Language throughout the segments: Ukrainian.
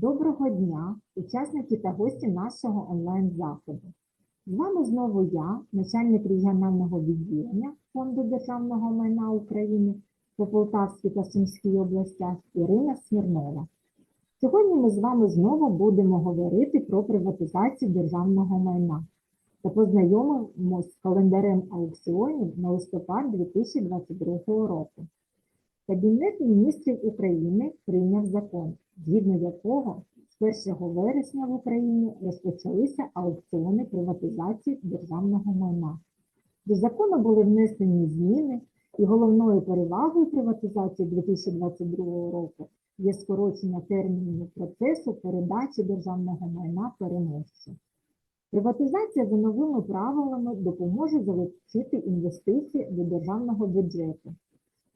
Доброго дня, учасники та гості нашого онлайн-заходу. З вами знову я, начальник регіонального відділення Фонду державного майна України по Полтавській та Сумській областях Ірина Смірнова. Сьогодні ми з вами знову будемо говорити про приватизацію державного майна та познайомимося з календарем аукціонів на листопад 2022 року. Кабінет міністрів України прийняв закон, згідно якого з 1 вересня в Україні розпочалися аукціони приватизації державного майна. До закону були внесені зміни, і головною перевагою приватизації 2022 року є скорочення терміну процесу передачі державного майна переможцю. Приватизація за новими правилами допоможе залучити інвестиції до державного бюджету.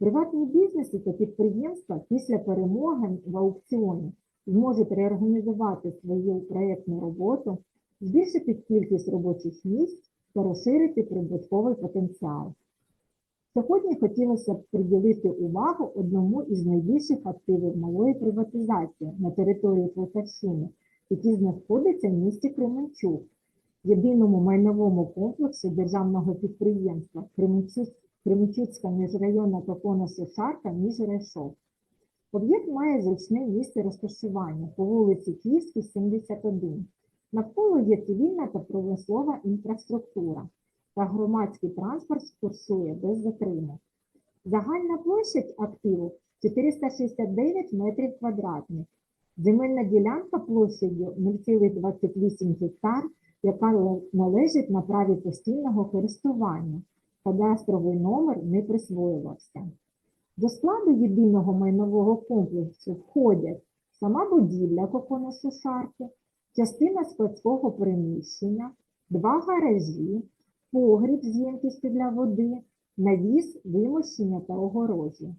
Приватні бізнеси та підприємства після перемоги в аукціоні зможуть реорганізувати свою проєктну роботу, збільшити кількість робочих місць та розширити прибутковий потенціал. Сьогодні хотілося б приділити увагу одному із найбільших активів малої приватизації на території Полтавщини, який знаходиться в місті Кременчук, єдиному майновому комплексу державного підприємства Кременчук Кременчуцька міжрайонна топоносушарка Міжрайшов. Об'єкт має зручне місце розташування по вулиці Київській, 71. Навколо є цивільна та промислова інфраструктура, та громадський транспорт курсує без затримок. Загальна площа активу 469 метрів квадратних. Земельна ділянка площадю 0,28 гектар, яка належить на праві постійного користування кадастровий номер не присвоювався. До складу єдиного майнового комплексу входять сама будівля коконосушарки, частина складського приміщення, два гаражі, погріб з ємкістю для води, навіс, вимощення та огорожі.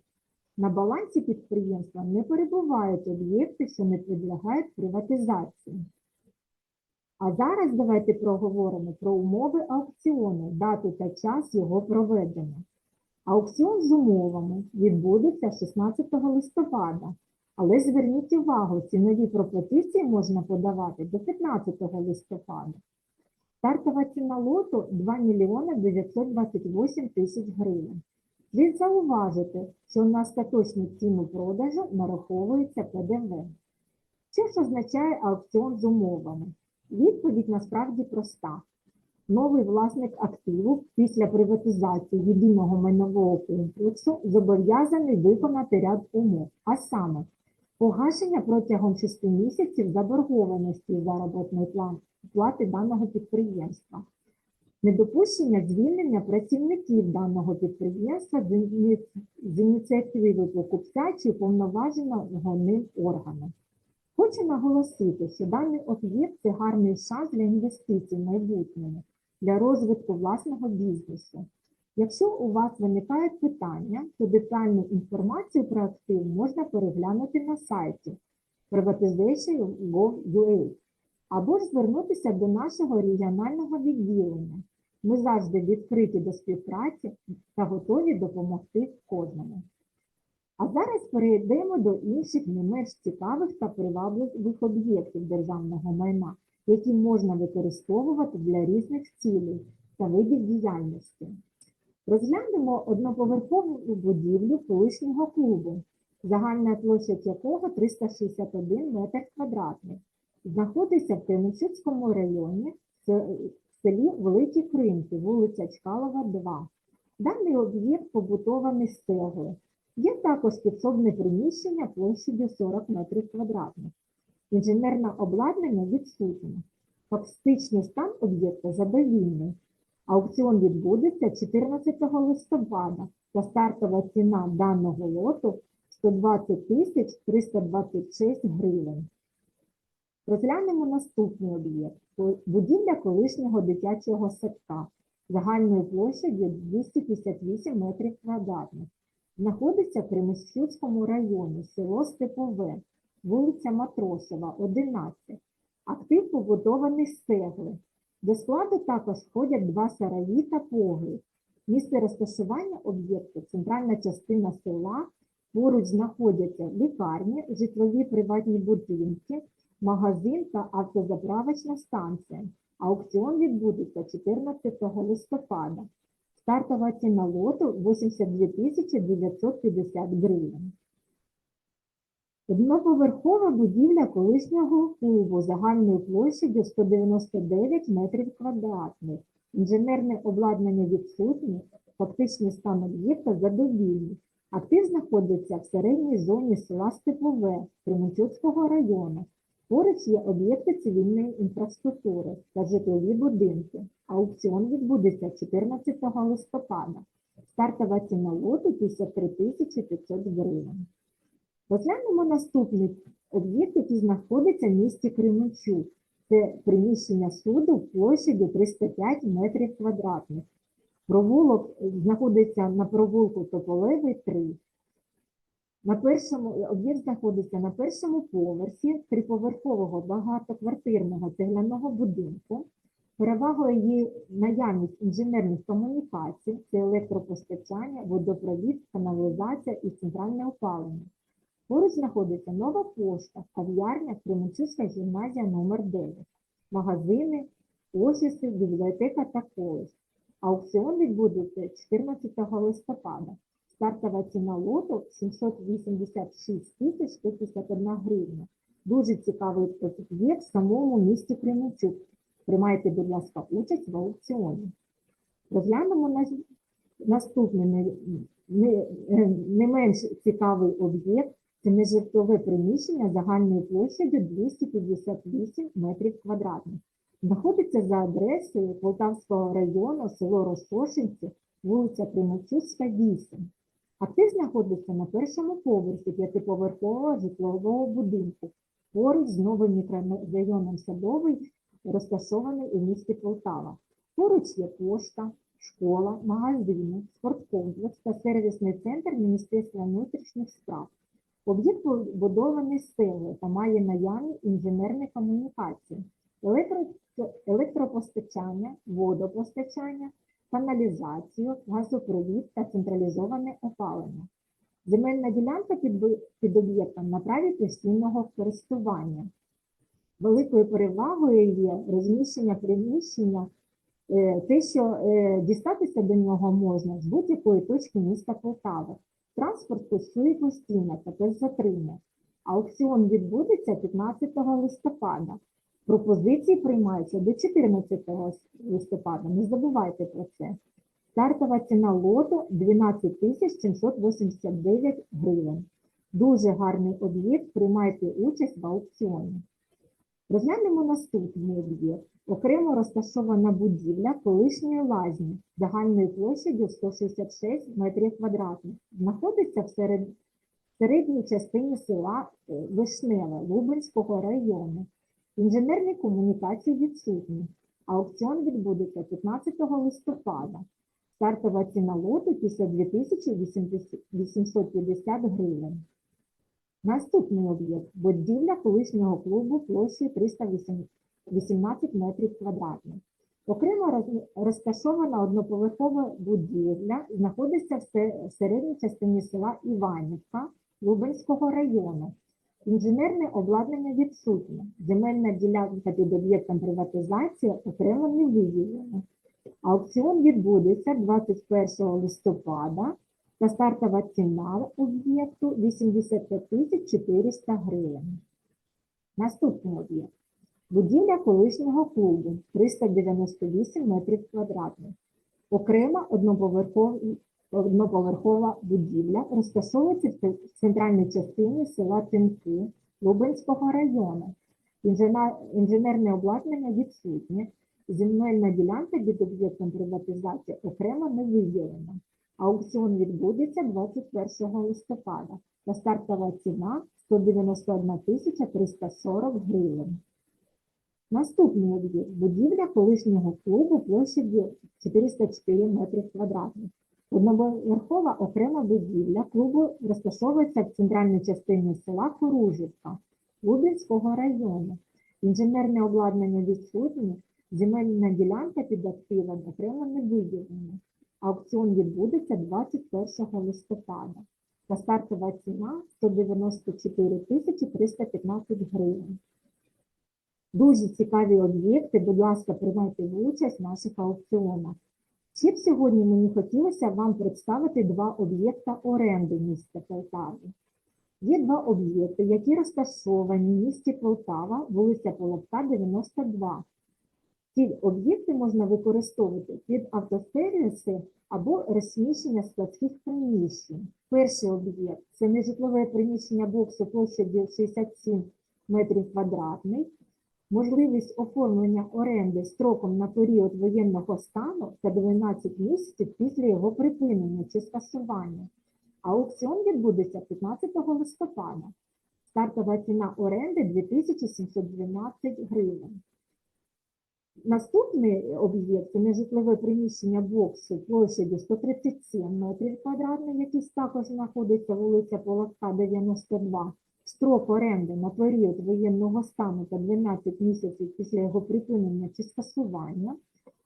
На балансі підприємства не перебувають об'єкти, що не підлягають приватизації. А зараз давайте проговоримо про умови аукціону, дату та час його проведення. Аукціон з умовами відбудеться 16 листопада, але зверніть увагу, цінові пропозиції можна подавати до 15 листопада. Стартова ціна лоту 2 мільйони 928 тисяч гривень. Слід зауважити, що на остаточну ціну продажу нараховується ПДВ. Що ж означає аукціон з умовами? Відповідь насправді проста. Новий власник активу після приватизації єдиного майнового комплексу зобов'язаний виконати ряд умов, а саме погашення протягом 6 місяців заборгованості заробітної плати даного підприємства, недопущення звільнення працівників даного підприємства з ініціативи покупця чи уповноваженого ним органу. Хочу наголосити, що даний об'єкт це гарний шанс для інвестицій в майбутньому, для розвитку власного бізнесу. Якщо у вас виникають питання, то детальну інформацію про актив можна переглянути на сайті privatization.gov.ua або ж звернутися до нашого регіонального відділення. Ми завжди відкриті до співпраці та готові допомогти кожному. А зараз перейдемо до інших не менш цікавих та привабливих об'єктів державного майна, які можна використовувати для різних цілей та видів діяльності. Розглянемо одноповерхову будівлю колишнього клубу, загальна площа якого 361 метр квадратний. Знаходиться в Кременчуцькому районі в селі Великі Кринки, вулиця Чкалова, 2. Даний об'єкт побутований цегли. Є також підсобне приміщення площадю 40 метрів квадратних. Інженерне обладнання відсутнє. Фактичний стан об'єкта задовільний. Аукціон відбудеться 14 листопада та стартова ціна даного лоту 120 тисяч 326 гривень. Розглянемо наступний об'єкт. Будівля колишнього дитячого садка загальною площадю 258 метрів квадратних. Знаходиться в Кременчуцькому районі, село Степове, вулиця Матросова, 11. Актив побудований з цегли. До складу також входять два сараї та погріб. Місце розташування об'єкту – центральна частина села Поруч знаходяться лікарні, житлові приватні будинки, магазин та автозаправочна станція. Аукціон відбудеться 14 листопада. Стартова ціна лоту 82 тисячі 950 гривень. Одноповерхова будівля колишнього клубу загальною площадю 199 метрів квадратних. Інженерне обладнання відсутнє, фактичний стан об'єкта задовільний. Актив знаходиться в середній зоні села Степове Кременчуцького району. Поруч є об'єкти цивільної інфраструктури та житлові будинки. Аукціон відбудеться 14 листопада. Стартова ціна лоту 53 тисячі 500 гривень. Розглянемо наступний об'єкт, який знаходиться в місті Кременчук. Це приміщення суду площадю 305 метрів квадратних. Провулок знаходиться на провулку Тополевий 3. На першому об'єкт знаходиться на першому поверсі триповерхового багатоквартирного цегляного будинку. Перевагою є наявність інженерних комунікацій, це електропостачання, водопровід, каналізація і центральне опалення. Поруч знаходиться нова пошта, кав'ярня, Кременчуцька гімназія номер 9 магазини, офіси, бібліотека та коледж. Аукціон відбудеться 14 листопада. Стартова ціна лоту 786 тисяч 151 гривня. Дуже цікавий об'єкт в самому місті Кременчук. Приймайте, будь ласка, участь в аукціоні. Розглянемо наступний не, не, менш цікавий об'єкт. Це нежитлове приміщення загальною площадю 258 метрів квадратних. Знаходиться за адресою Полтавського району, село Ростошинці, вулиця Кременчуцька, 8. Актив знаходиться на першому поверсі п'ятиповерхового житлового будинку, поруч з новим мікрорайоном Садовий, розташований у місті Полтава. Поруч є пошта, школа, магазини, спорткомплекс та сервісний центр Міністерства внутрішніх справ. Об'єкт побудований з цегли та має наявні інженерні комунікації, електро- електропостачання, водопостачання, каналізацію, газопровід та централізоване опалення. Земельна ділянка під, під об'єктом на праві постійного користування. Великою перевагою є розміщення приміщення, е, те, що е, дістатися до нього можна з будь-якої точки міста Полтави. Транспорт курсує постійно та без затримок. Аукціон відбудеться 15 листопада. Пропозиції приймаються до 14 листопада. Не забувайте про це. Стартова ціна лоту 12 тисяч 789 гривень. Дуже гарний об'єкт. Приймайте участь в аукціоні. Розглянемо наступний об'єкт. Окремо розташована будівля колишньої лазні загальною площадю 166 метрів квадратних. Знаходиться в серед- середній частині села е, Вишневе Лубенського району. Інженерні комунікації відсутні. Аукціон відбудеться 15 листопада. Стартова ціна лоту 52 тисячі 850 гривень. Наступний об'єкт – будівля колишнього клубу площею 318 метрів квадратних. Окремо розташована одноповерхова будівля, знаходиться в середній частині села Іванівка Лубенського району. Інженерне обладнання відсутнє. Земельна ділянка під об'єктом приватизації окремо не виділена. Аукціон відбудеться 21 листопада та стартова ціна об'єкту 85 400 гривень. Наступний об'єкт. Будівля колишнього клубу 398 метрів квадратних. Окрема одноповерхова будівля розташовується в центральній частині села Тинки Лубенського району. Інженерне обладнання відсутнє. Земельна ділянка під об'єктом приватизації окремо не виділена. Аукціон відбудеться 21 листопада. Та стартова ціна 191 340 гривень. Наступний об'єкт – будівля колишнього клубу площадю 404 метри квадратних. Одноповерхова окрема будівля клубу розташовується в центральній частині села Коружівка Лубенського району. Інженерне обладнання відсутнє, земельна ділянка під активом окремо не. Аукціон відбудеться 21 листопада. та стартова ціна 194 тисячі 315 гривень. Дуже цікаві об'єкти, будь ласка, приймайте участь в наших аукціонах. Ще б сьогодні мені хотілося вам представити два об'єкта оренди міста Полтави. Є два об'єкти, які розташовані в місті Полтава, вулиця Половка, 92. Ці об'єкти можна використовувати під автосервіси або розміщення складських приміщень. Перший об'єкт це нежитлове приміщення боксу площадю 67 метрів квадратних, можливість оформлення оренди строком на період воєнного стану та 12 місяців після його припинення чи скасування. Аукціон відбудеться 15 листопада. Стартова ціна оренди 2712 гривень. Наступний об'єкт це нежитлове приміщення боксу площадю 137 метрів квадратних, який також знаходиться вулиця Половка, 92. Строк оренди на період воєнного стану та 12 місяців після його припинення чи скасування.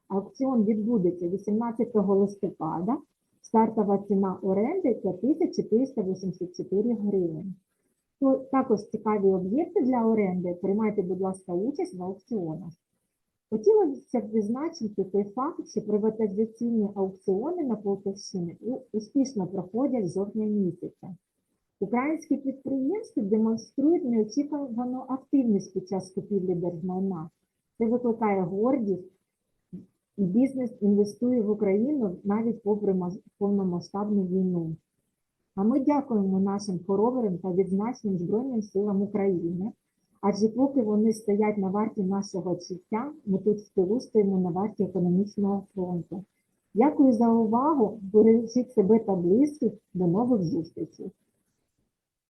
Аукціон відбудеться 18 листопада. Стартова ціна оренди 5484 гривень. Також цікаві об'єкти для оренди. Приймайте, будь ласка, участь в аукціонах. Хотілося б відзначити той факт, що приватизаційні аукціони на Полтавщині успішно проходять з жовтня місяця. Українські підприємства демонструють неочікувану активність під час купівлі держмайна. Це викликає гордість, і бізнес інвестує в Україну навіть попри повномасштабну війну. А ми дякуємо нашим хоробрим та відзначеним Збройним силам України. Адже поки вони стоять на варті нашого життя, ми тут в тилу стоїмо на варті економічного фронту. Дякую за увагу. Бережіть себе та близьких. До нових зустрічей.